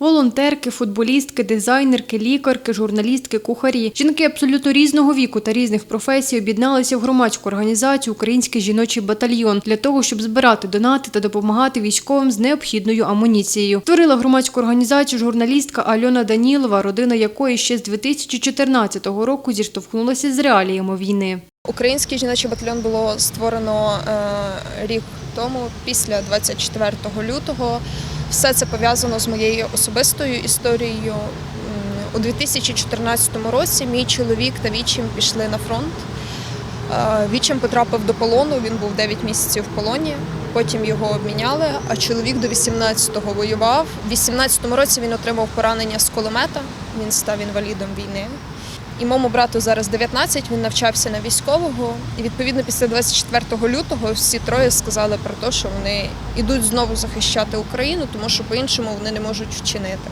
Волонтерки, футболістки, дизайнерки, лікарки, журналістки, кухарі. Жінки абсолютно різного віку та різних професій об'єдналися в громадську організацію Український жіночий батальйон для того, щоб збирати донати та допомагати військовим з необхідною амуніцією. Створила громадську організацію журналістка Альона Данілова, родина якої ще з 2014 року зіштовхнулася з реаліями війни. Український жіночий батальйон було створено е, рік тому, після 24 лютого. Все це пов'язано з моєю особистою історією. У 2014 році мій чоловік та вічим пішли на фронт. Е, Вічим потрапив до полону, він був 9 місяців в полоні. Потім його обміняли, а чоловік до 18-го воював. У 18-му році він отримав поранення з кулемета, він став інвалідом війни. І моєму брату зараз 19, він навчався на військового. І відповідно після 24 лютого всі троє сказали про те, що вони йдуть знову захищати Україну, тому що по-іншому вони не можуть вчинити.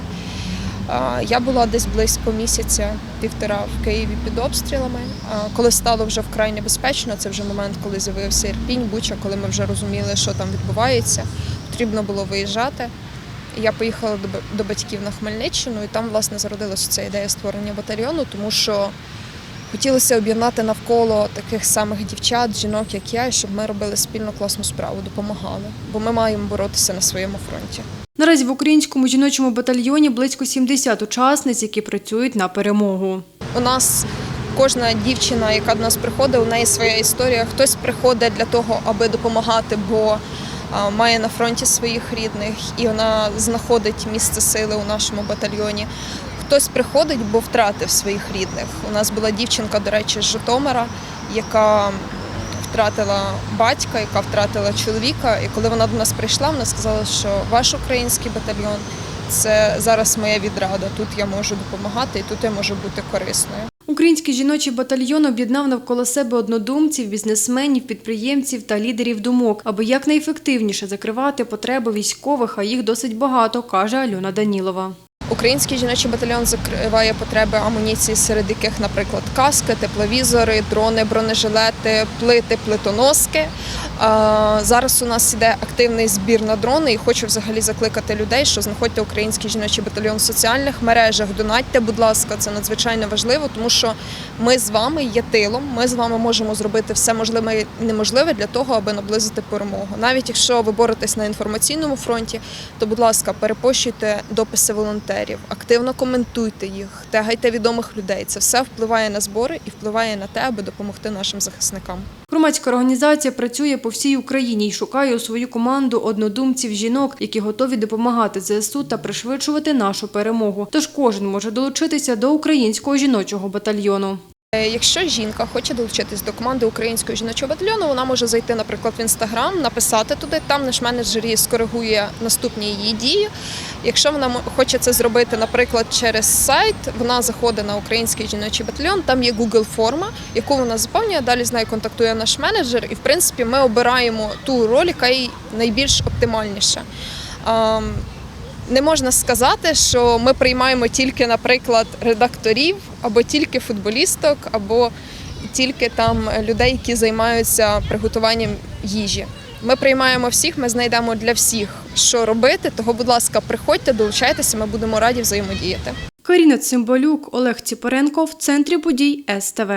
Я була десь близько місяця, півтора в Києві під обстрілами. Коли стало вже вкрай небезпечно, це вже момент, коли з'явився Ірпінь, Буча, коли ми вже розуміли, що там відбувається. Потрібно було виїжджати. Я поїхала до батьків на Хмельниччину, і там власне зародилася ця ідея створення батальйону, тому що хотілося об'єднати навколо таких самих дівчат, жінок, як я, щоб ми робили спільно класну справу, допомагали. Бо ми маємо боротися на своєму фронті. Наразі в українському жіночому батальйоні близько 70 учасниць, які працюють на перемогу. У нас кожна дівчина, яка до нас приходить, у неї своя історія. Хтось приходить для того, аби допомагати, бо має на фронті своїх рідних, і вона знаходить місце сили у нашому батальйоні. Хтось приходить, бо втратив своїх рідних. У нас була дівчинка, до речі, з Житомира, яка втратила батька, яка втратила чоловіка. І коли вона до нас прийшла, вона сказала, що ваш український батальйон це зараз моя відрада. Тут я можу допомагати і тут я можу бути корисною. Український жіночий батальйон об'єднав навколо себе однодумців, бізнесменів, підприємців та лідерів думок, аби якнайефективніше закривати потреби військових, а їх досить багато, каже Альона Данілова. Український жіночий батальйон закриває потреби амуніції, серед яких, наприклад, каски, тепловізори, дрони, бронежилети, плити, плитоноски. Зараз у нас іде активний збір на дрони, і хочу взагалі закликати людей, що знаходьте український жіночий батальйон в соціальних мережах. Донатьте, будь ласка, це надзвичайно важливо, тому що ми з вами є тилом. Ми з вами можемо зробити все можливе і неможливе для того, аби наблизити перемогу. Навіть якщо ви боретесь на інформаційному фронті, то, будь ласка, перепощуйте дописи волонтерів, активно коментуйте їх, тегайте відомих людей. Це все впливає на збори і впливає на те, аби допомогти нашим захисникам. Громадська організація працює по всій Україні і шукає у свою команду однодумців жінок, які готові допомагати ЗСУ та пришвидшувати нашу перемогу. Тож кожен може долучитися до українського жіночого батальйону. Е, Якщо жінка хоче долучитись до команди українського жіночого батальйону, вона може зайти, наприклад, в інстаграм, написати туди. Там наш менеджер її скоригує наступні її дії. Якщо вона хоче це зробити, наприклад, через сайт, вона заходить на український жіночий батальйон. Там є Google форма, яку вона заповнює. Далі з нею контактує наш менеджер, і в принципі ми обираємо ту роль, яка їй найбільш оптимальніша. Не можна сказати, що ми приймаємо тільки, наприклад, редакторів, або тільки футболісток, або тільки там людей, які займаються приготуванням їжі. Ми приймаємо всіх, ми знайдемо для всіх, що робити. Того, будь ласка, приходьте, долучайтеся, ми будемо раді взаємодіяти. Каріна Цимбалюк, Олег Ціпоренко в центрі подій СТВ.